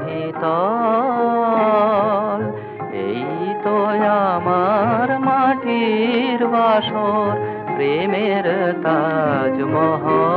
সমাধি তল। এই তো আমার মাটির বাসর প্রেমের তাজমহল।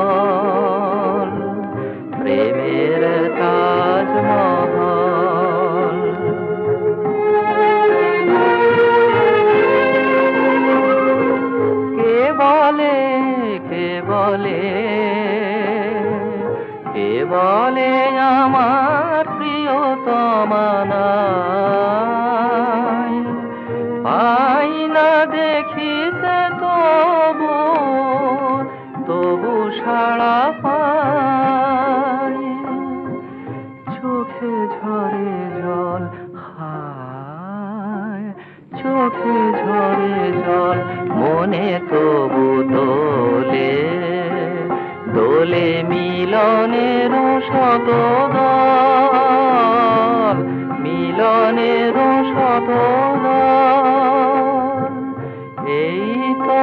মিলনের শত দল মিলনের শত এই তো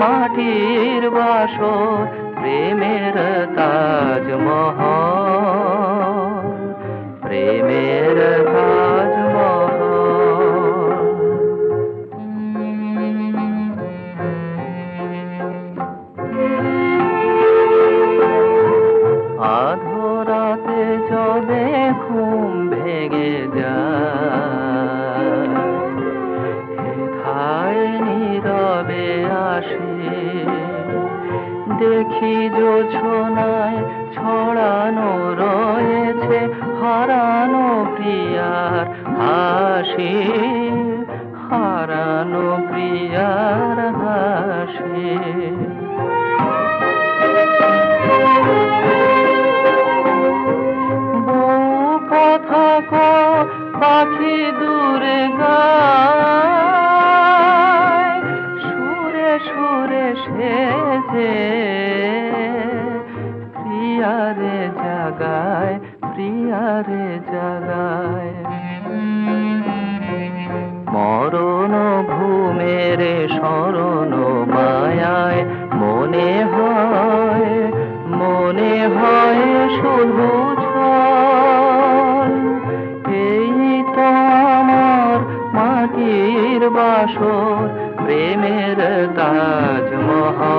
মাটির বাসর প্রেমের তাজমহল দেখি যোছনায় ছড়ানো রয়েছে হারানো প্রিয়ার হাসি। প্রিয়ারে জাগায় মরণ ঘুমের স্মরণ মায়ায় মনে হয় মনে হয় শুধু এই তো আমার মাটির বাসর, প্রেমের তাজমহল।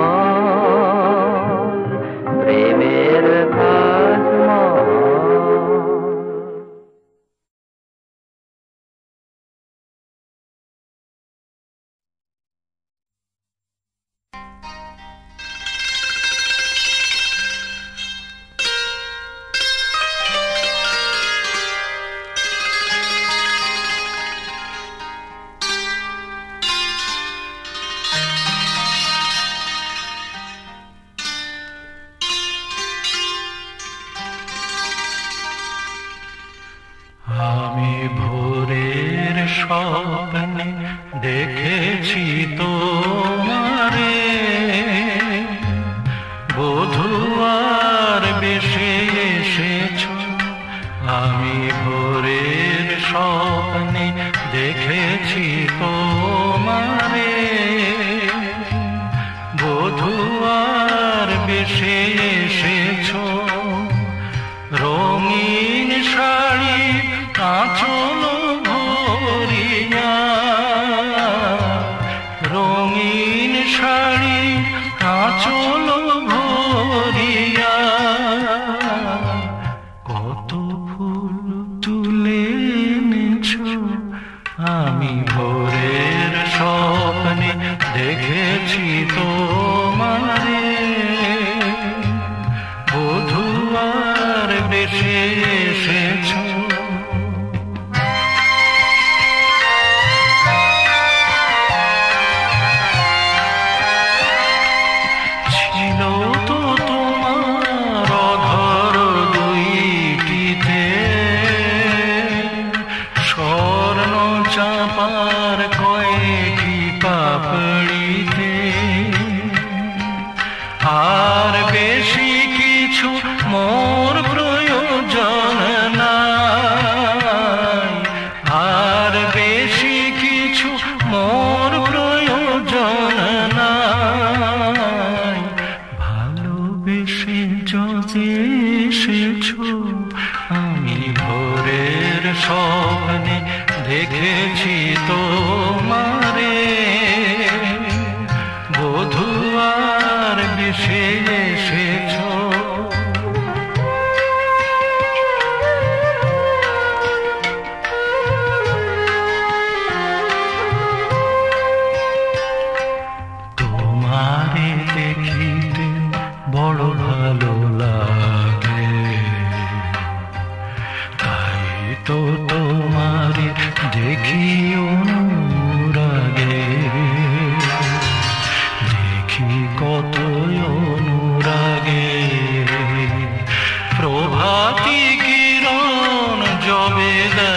প্রেমের তাজমহল স্বপ্নে দেখেছি তোমারে। বধুয়ার বেশে এসেছ আমি ভোরের স্বপ্নে দেখেছি তোমারে வேதா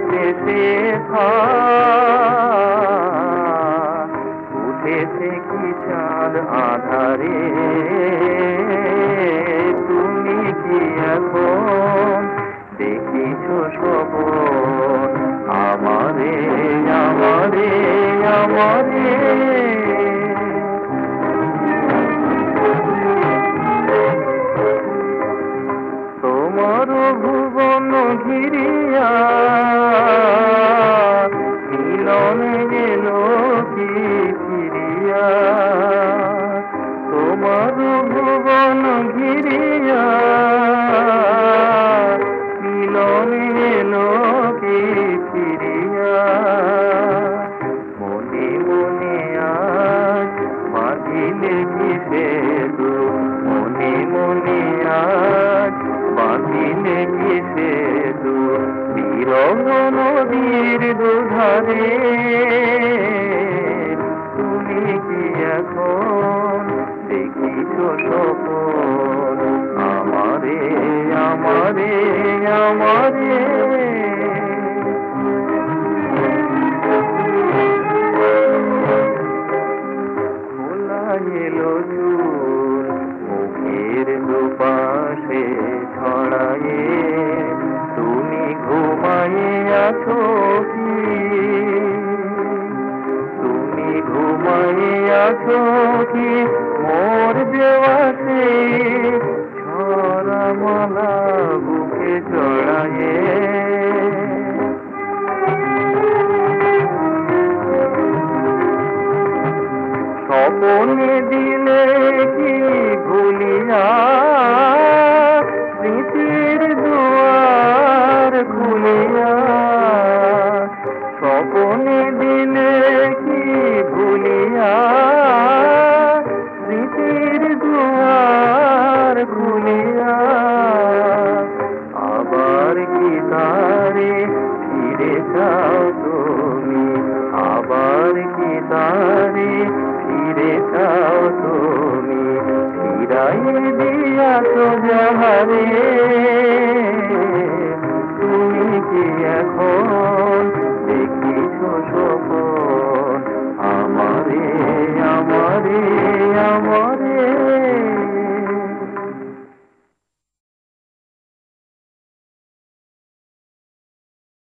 পেতে উঠেছে কি চাল আধারে? তুমি কি এখন দেখিছ সবুজ সখী মোর দেওয়াতে ছড়ামলা বুকে চড়ায়ে স্বপনে